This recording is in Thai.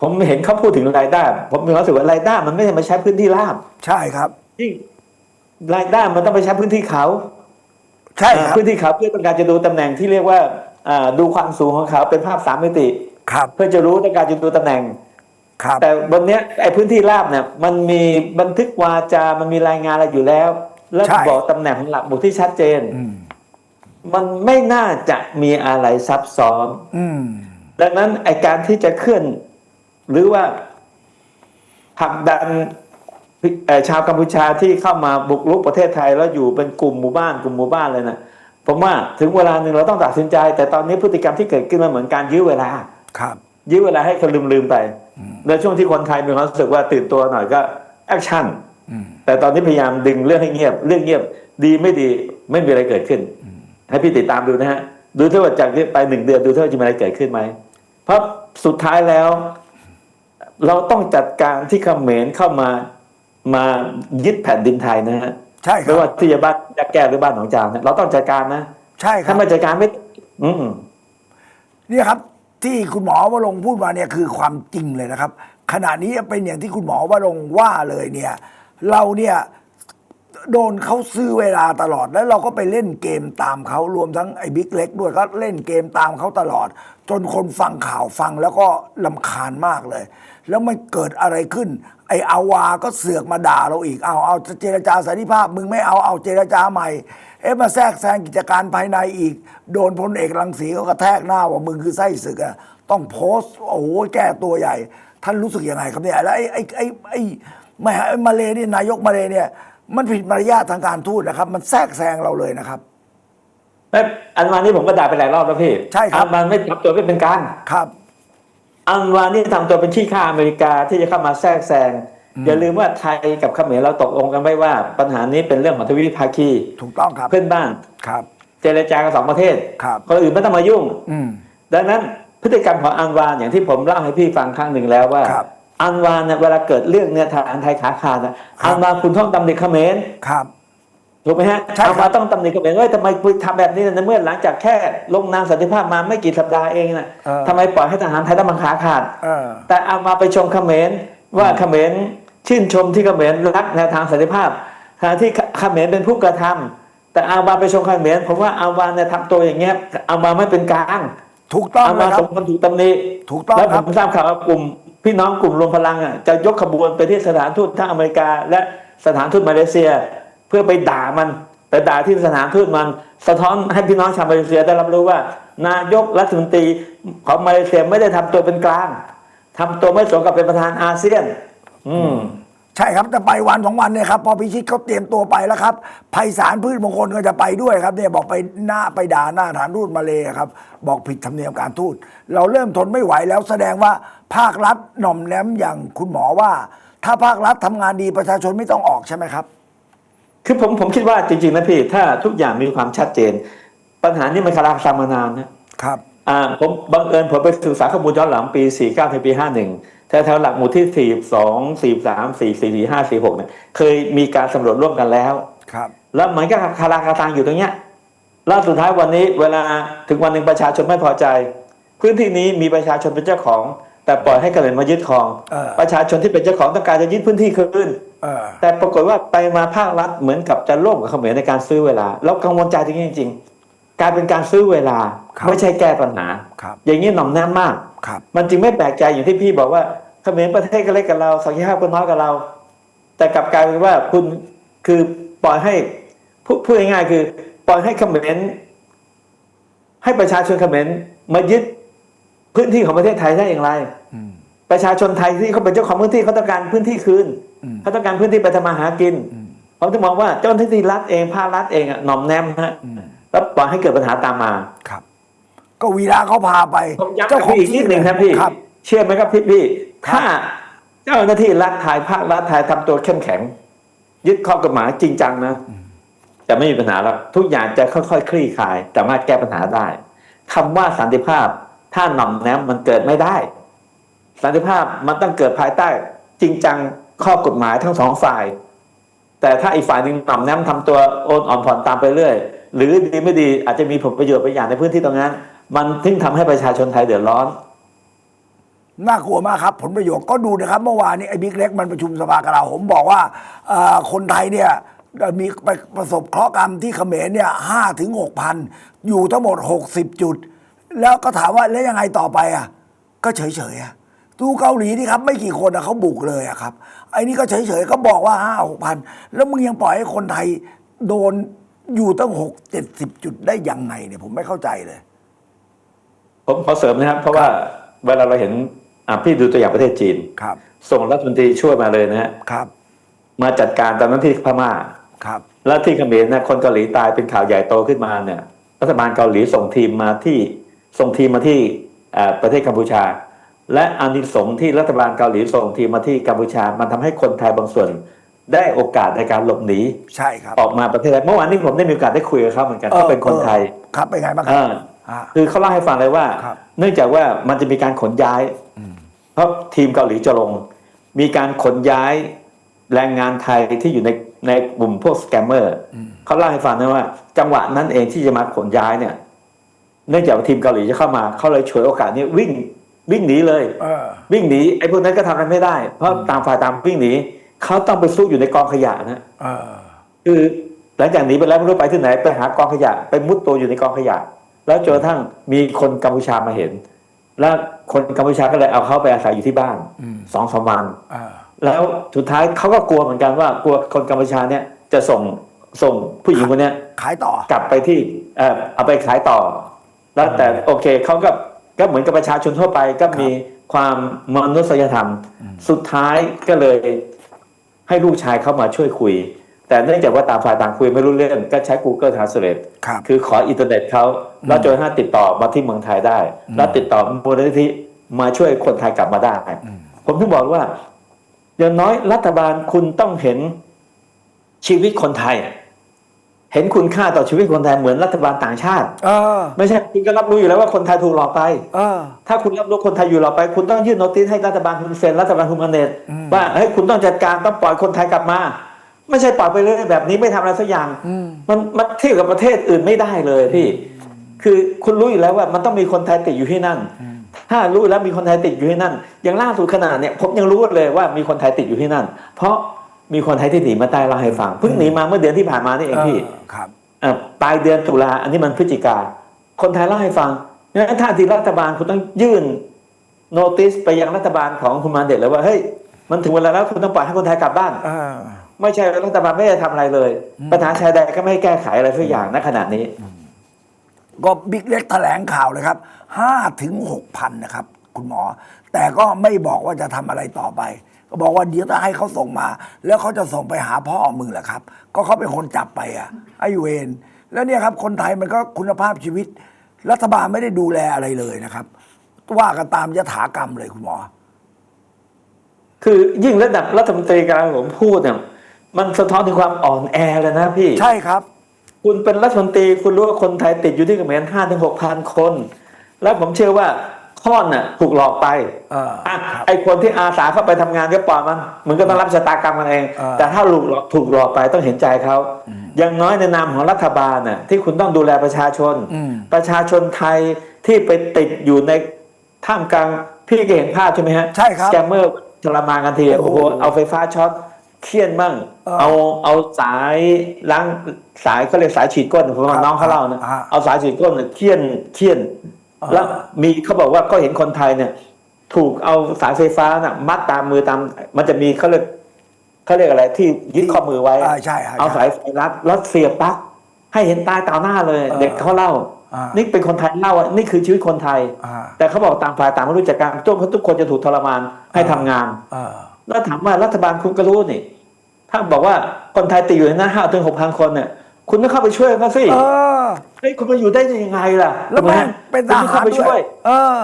ผมเห็นเขาพูดถึงรายได้ ผมมีความรู้สึกว่ารายได้มันไม่ได้มาใช้พื้นที่ราบ ใช่ครับยิ่งรายได้มันต้องไปใช้พื้นที่เขา ใช่ครับพื้นที่เขาเพื่อต้องการจะดูตำแหน่งที่เรียกว่าอ่าดูความสูงของเขาเป็นภาพสามมิติครับเพื่อจะรู้ต้องการจะดูตำแหน่งครับแต่บนเนี้ยไอ้พื้นที่ราบเนี่ยมันมีบันทึกวาจา มันมีรายงานอะไรอยู่แล้ว แล้วใช่บอกตำแหน่งของหลักหมุดที่ชัดเจนอืมมันไม่น่าจะมีอะไรซับซ้อนอืมดังนั้นไอการที่จะเคลื่อน หรือว่าผลักดันเอ่อชาวกัมพูชาที่เข้ามาบุกรุกประเทศไทยแล้วอยู่เป็นกลุ่มหมู่บ้านกลุ่มหมู่บ้านเลยนะผมว่าถึงเวลาหนึ่งเราต้องตัดสินใจ แต่ตอนนี้พฤติกรรมที่เกิดขึ้นมันเหมือนการยื้อเวลาครับยื้อเวลาให้คนลืมลืมๆไปในช่วงที่คนไทยมีความรู้สึกว่าตื่นตัวหน่อยก็แอคชั่นอืมแต่ตอนนี้พยายามดึงเรื่องให้เงียบ เรื่องเงียบดีไม่ดีไม่มีอะไรเกิดขึ้น ให้พี่ติดตามดูนะฮะดูเท่าว่าจากนี้ไปหนึ่งเดือนดูเท่าว่าจะมีอะไรเกิดขึ้นไหมเพราะสุดท้ายแล้ว เราต้องจัดการที่เขมรเข้ามามายึดแผ่นดินไทยนะฮะใช่ครัไม่บว่าที่จะบ้านยาแก้วหรือบ้านหนองจานเนี่ยเราต้องจัดการนะ ใช่ครัถ้าบไม่จัดการไม่ อืมเนี่ยครับ ที่คุณหมอวรงค์พูดมาเนี่ยคือความจริงเลยนะครับ ขณะนี้เป็นอย่างที่คุณหมอวรงค์ว่าเลยเนี่ย เราเนี่ย โดนเขาซื้อเวลาตลอด แล้วเราก็ไปเล่นเกมตามเขารวมทั้งไอ้บิ๊กเล็กด้วยก็เล่นเกมตามเขาตลอด จนคนฟังข่าวฟังแล้วก็ลำคาญมากเลย แล้วมันเกิดอะไรขึ้น ไอ้อาวาก็เสือกมาด่าเราอีกเอาเอาเจรจาสันติภาพมึงไม่เอาเอาเจรจาใหม่เอ๊ะมาแทรกแซงกิจการภายในอีก โดนพลเอกรังสีเขากระแทกหน้าว่ามึงคือไส้ศึกอะต้องโพสต์โอ้โหแก้ตัวใหญ่ ท่านรู้สึกยังไงครับเนี่ยแล้วไอ้ไอ้ไอ้ไอ้ม่ไอ้มาเลนี่นายกมาเลเนี่ย มันผิดมารยาททางการทูตนะครับ มันแทรกแซงเราเลยนะครับเอ้ยอันวานี่ผมก็ด่าไปหลายรอบแล้วพี่ใช่ครับอันวานไม่ทำตัวไม่เป็นกลางครับ อันวานี่ทำตัวเป็นขี้ข้าอเมริกาที่จะเข้ามาแทรกแซงอย่าลืมว่าไทยกับเขมรเราตกลงกันไว้ว่า ปัญหานี้เป็นเรื่องของทวิภาคีถูกต้องครับเพื่อนบ้านครับ เจรจากันสองประเทศครับคนอื่นไม่ต้องมายุ่ง อืมดังนั้นพฤติกรรมของอันวานอย่างที่ผมเล่าให้พี่ฟังครั้งหนึ่งแล้วว่าครับ อันวานเนี่ยเวลาเกิดเรื่องเนี่ยทหารไทยขาขาดนะครับอันวานคุณต้องตำหนิเขมรครับถูกไหมฮะใช่ครับอันวานต้องตำหนิเขมรว่าทำไมคุณทำแบบนี้ในเมื่อหลังจากแค่ลงนามสันติภาพมาไม่กี่สัปดาห์เองนะเออทำไมปล่อยให้ทหารไทยต้องมาขาขาดเออแต่เอามาไปชมเขมรว่าเขมรชื่นชมที่เขมรรักแนวทางสันติภาพขณะที่เขมรเป็นผู้กระทำแต่เอามาไปชมเขมรผมว่าเอามาเนี่ยทำตัวอย่างเงี้ยเอามาไม่เป็นกลาง ถูกต้องเอาเลมายครัสบมควรถูกตำหนิถูกต้องแล้วคผรับมทราบข่าวว่ากลุ่ม พี่น้องกลุ่มรวมพลังอะจะยกขบวนไปที่สถานทูตทั้งอเมริกา และสถานทูตมาเลเซีย เพื่อไปด่ามันไปด่าที่สถานทูตมัน สะท้อนให้พี่น้องชาวมาเลเซียได้รับรู้ว่า นายกรัฐมนตรีของมาเลเซียไม่ได้ทำตัวเป็นกลางทำตัวไม่สมกับเป็นประธานอาเซียน อืม ใช่ครับจะไปวันสองวันเนี่ยครับพอพิชิตเขาเตรียมตัวไปแล้วครับไพศาลพืชมงคลก็จะไปด้วยครับเนี่ยบอกไปหน้าไปด่าหน้าฐานทูตมาเลยครับ บอกผิดธรรมเนียมการทูตเราเริ่มทนไม่ไหวแล้วแสดงว่าภาครัฐหน่อมแนมอย่างคุณหมอว่า ถ้าภาครัฐทำงานดีประชาชนไม่ต้องออกใช่ไหมครับ คือผมผมคิดว่าจริงๆนะพี่ถ้าทุกอย่างมีความชัดเจน ปัญหานี้มันคาราคาซังมานานนะครับอ่าผมบังเอิญผมไปศึกษาข้อมูลย้อนหลังปี 49ถึงปี 51 แถวๆหลักหมู่ที่42 43 44 45 46เนี่ยเคยมีการสำรวจร่วมกันแล้ว ครับ แล้วมันก็คาราคาซังอยู่ตรงเนี้ยแล้วสุดท้ายวันนี้เวลาถึงวันหนึ่งประชาชนไม่พอใจ พื้นที่นี้มีประชาชนเป็นเจ้าของ แต่ปล่อยให้เกษตรมายึดครองเออประชาชนที่เป็นเจ้าของต้องการจะยึดพื้นที่คืนเออแต่ปรากฏว่าไปมาภาครัฐเหมือนกับจะร่วมกับเขมรในการซื้อเวลา แล้วกังวลใจตรงนี้จริงๆกลายเป็นการซื้อเวลาครับไม่ใช่แก้ปัญหาครับอย่างนี้หน่อมแนมมากครับ มันจึงไม่แปลกใจอย่างที่พี่บอกว่าเขมรประเทศก็เล็กกับเราสังคภาพก็น้อยกับเรา แต่กลับกลายเป็นว่าคุณคือปล่อยให้พูดพูดง่ายๆคือ ปล่อยให้เขมรให้ประชาชนเขมรมายึดพื้นที่ของประเทศไทยได้อย่างไรอืมประชาชนไทยที่เขาเป็นเจ้าของพื้นที่เขาต้องการพื้นที่คืนอืมเขาต้องการพื้นที่ไปทำมาหากินอืมผมถึงมองว่าเจ้าหน้าที่รัฐเองภาครัฐเองอะหน่อมแนมฮะอืมแล้วปล่อยให้เกิดปัญหาตามมาครับ ก็วีระเขาพาไปผมย้ำกับพี่อีกนิดหนึ่งครับพี่ ครับ เชื่อไหมครับพี่พี่ครับถ้าเจ้าหน้าที่รัฐไทยภาครัฐไทยทำตัวเข้มแข็ง ยึดข้อกฎหมายจริงจังนะจะไม่มีปัญหาแล้วทุกอย่างจะค่อยๆ คลี่คลาย สามารถแก้ปัญหาได้คำว่าสันติภาพ ถ้าหน่อมแนมมันเกิดไม่ได้ สันติภาพมันต้องเกิดภายใต้ จริงจังข้อกฎหมายทั้งสองฝ่าย แต่ถ้าอีกฝ่ายหนึ่งหน่อมแนมทำตัวโอนอ่อนผ่อนตามไปเรื่อย หรือดีไม่ดีอาจจะมีผลประโยชน์ไปอย่างในพื้นที่ตรงนั้น มันทิ้งทำให้ประชาชนไทยเดือดร้อน น่ากลัวมากครับ ผลประโยชน์ก็ดูนะครับ เมื่อวานนี้ไอ้บิ๊กเล็กมันประชุมสภากลาโหมบอกว่าคนไทยเนี่ยมีไปประสบเคราะห์กรรมที่เขมรเนี่ยห้าถึงหกพันอยู่ทั้งหมดหกสิบจุด แล้วก็ถามว่าแล้วยังไงต่อไปอะ ก็เฉยๆอะดูเกาหลีนี่ครับ ไม่กี่คนอะเขาบุกเลยอะครับ ไอ้นี่ก็เฉยๆก็บอกว่าห้าหกพันแล้วมึงยังปล่อยให้คนไทยโดนอยู่ตั้งหกเจ็ดสิบจุดได้ยังไงเนี่ยผมไม่เข้าใจเลย ผมขอเสริมนะครับ เพราะว่าเวลาเราเห็นอะพี่ดูตัวอย่างประเทศจีนครับ ส่งรัฐมนตรีช่วยมาเลยนะฮะครับ มาจัดการตอนนั้นที่พม่าครับ แล้วที่เขมรนะคนเกาหลีตายเป็นข่าวใหญ่โตขึ้นมาเนี่ย รัฐบาลเกาหลีส่งทีมมาที่ส่งทีมมาที่เอ่อประเทศกัมพูชา และอานิสงส์ที่รัฐบาลเกาหลีส่งทีมมาที่กัมพูชา มันทำให้คนไทยบางส่วนได้โอกาสในการหลบหนีใช่ครับออกมาประเทศไทยเมื่อวานนี้ผมได้มีโอกาสได้คุยกับเขาเหมือนกันเขาเป็นคนไทยเออครับเป็นไงบ้างคเอรับออ่า คือเขาเล่าให้ฟังเลยว่าครับเนื่องจากว่ามันจะมีการขนย้าย เพราะทีมเกาหลีจะลง มีการขนย้ายแรงงานไทยที่อยู่ในในกลุ่มพวกสแกมเมอร์เขาเล่าให้ฟังนะว่า จังหวะนั้นเองที่จะมาขนย้ายเนี่ย เนื่องจากว่าทีมเกาหลีจะเข้ามาเขาเลยฉวยโอกาสนี้วิ่งวิ่งหนีเลยเออวิ่งหนีไอ้พวกนั้นก็ทำอะไรไม่ได้ เพราะต่างฝ่ายต่างวิ่งหนีเขาต้องไปซุกอยู่ในกองขยะนะเออคือหลังจากหนีไปแล้วไม่รู้ไปที่ไหนไปหากองขยะ ไปมุดตัวอยู่ในกองขยะ แล้วจนกระทั่งมีคนกัมพูชามาเห็น แล้วคนกัมพูชาก็เลยเอาเขาไปอาศัยอยู่ที่บ้านอืมสองสามวันเออแล้วสุดท้ายเขาก็กลัวเหมือนกันว่ากลัวคนกัมพูชาเนี่ยจะส่งส่งผู้หญิงคนเนี้ยขายต่อกลับไปที่เอ่อเอาไปขายต่อ แล้วแต่โอเคเขาก็ก็เหมือนกับประชาชนทั่วไปก็มีความมนุษยธรรม สุดท้ายก็เลยให้ลูกชายเข้ามาช่วยคุย แต่เนื่องจากว่าต่างฝ่ายต่างคุยไม่รู้เรื่องก็ใช้ Google Translate ครับคือขออินเทอร์เน็ตเขาแล้วจนกระทั่งติดต่อมาที่เมืองไทยได้ แล้วติดต่อมูลนิธิมาช่วยคนไทยกลับมาได้ ผมถึงบอกว่าอย่างน้อยรัฐบาลคุณต้องเห็นชีวิตคนไทย เห็นคุณค่าต่อชีวิตคนไทยเหมือนรัฐบาลต่างชาติเออไม่ใช่คุณก็รับรู้อยู่แล้วว่าคนไทยถูกหลอกไปเออถ้าคุณรับรู้คนไทยอยู่หลอกไป คุณต้องยื่นโนติสให้รัฐบาลคุณเซ็นรัฐบาลคุณมาเนตว่าเฮ้ยคุณต้องจัดการต้องปล่อยคนไทยกลับมา ไม่ใช่ปล่อยไปเรื่อยๆแบบนี้ไม่ทำอะไรสักอย่างอืมมันมันเทียบกับประเทศอื่นไม่ได้เลยพี่คือคุณรู้อยู่แล้วว่ามันต้องมีคนไทยติดอยู่ที่นั่น ถ้ารู้แล้วมีคนไทยติดอยู่ที่นั่น อย่างล่าสุดขนาดเนี่ยผมยังรู้เลยว่ามีคนไทยติดอยู่ที่นั่น เพราะมีคนไทยที่หนีมาใต้เล่าให้ฟังเพิ่งหนีมาเมื่อเดือนที่ผ่านมานี่เองพี่เออครับอะปลายเดือนตุลาอันนี้มันพฤศจิกาคนไทยเล่าให้ฟังงั้นถ้าที่รัฐบาลคุณต้องยื่นโนติสไปยังรัฐบาลของคุณมาเด็ดเลยว่าเฮ้ยมันถึงเวลาแล้วคุณต้องปล่อยให้คนไทยกลับบ้านเออ ไม่ใช่รัฐบาลไม่ได้ทำอะไรเลยปัญหาชายแดนก็ไม่ให้แก้ไขอะไรสักอย่างณขณะนี้ ก็บิ๊กเล็กแถลงข่าวเลยครับห้าถึงหกพันนะครับ คุณหมอ แต่ก็ไม่บอกว่าจะทำอะไรต่อไป ก็บอกว่าเดี๋ยวจะให้เขาส่งมา แล้วเขาจะส่งไปหาพ่อมึงแหละครับ ก็เขาเป็นคนจับไปอะไอเวนแล้วเนี่ยครับ คนไทยมันก็คุณภาพชีวิต รัฐบาลไม่ได้ดูแลอะไรเลยนะครับ ว่ากันตามยถากรรมเลยคุณหมอ คือยิ่งระดับรัฐมนตรีกลาโหมพูดเนี่ย มันสะท้อนถึงความอ่อนแอเลยนะพี่ ใช่ครับ คุณเป็นรัฐมนตรีคุณรู้ว่าคนไทยติดอยู่ที่เขมรห้าถึงหกพันคน แล้วผมเชื่อว่าข้อนน่ะถูกหลอกไปเอออะครับไอคนที่อาสาเข้าไปทำงานก็ปล่อยมันมึงก็ต้องรับชะตากรรมกันเองเออแต่ถ้าถูกหลอกถูกหลอกไปต้องเห็นใจเขาอย่างน้อยในนามของรัฐบาลน่ะที่คุณต้องดูแลประชาชนอืมประชาชนไทยที่ไปติดอยู่ในท่ามกลางพี่ก็เห็นภาพใช่ไหมฮะใช่ครับสแกมเมอร์ทรมานกันทีโอ้โอ้โหโหเอาไฟฟ้าช็อต เคี่ยนบ้างเออเอาเอาสายล้างสายเขาเรียกสายฉีดก้นผมว่าน้องเขาเล่านะอ่าเอาสายฉีดก้นเนี่ยเคี่ยนเคี่ยนอ่าแล้วมีเขาบอกว่าก็เห็นคนไทยเนี่ย ถูกเอาสายไฟฟ้าน่ะ มัดตามมือตาม มันจะมีเขาเรียกเขาเรียกอะไรที่ยึดข้อมือไว้อ่าใช่ฮะเอาใช่สายไฟรัดแล้วเสียบปลั๊กให้เห็นตายต่อหน้าเลยเออเด็กเขาเล่าอ่านี่เป็นคนไทยเล่าว่านี่คือชีวิตคนไทยอ่าแต่เขาบอกต่างฝ่ายต่างไม่รู้จักกันทุกทุกคนจะถูกทรมานให้ทำงานเออแล้วถามว่ารัฐบาลคุณก็รู้นี่ ถ้าบอกว่าคนไทยติดอยู่ในนั้นห้าถึงหกพันคนเนี่ยคุณต้องเข้าไปช่วยเขาสิเออเฮ้ยคุณมาอยู่ได้ยังไงล่ะแล้วแม่งเป็นทคุณต้องหาเข้ารไปด้ช่ววยยเออ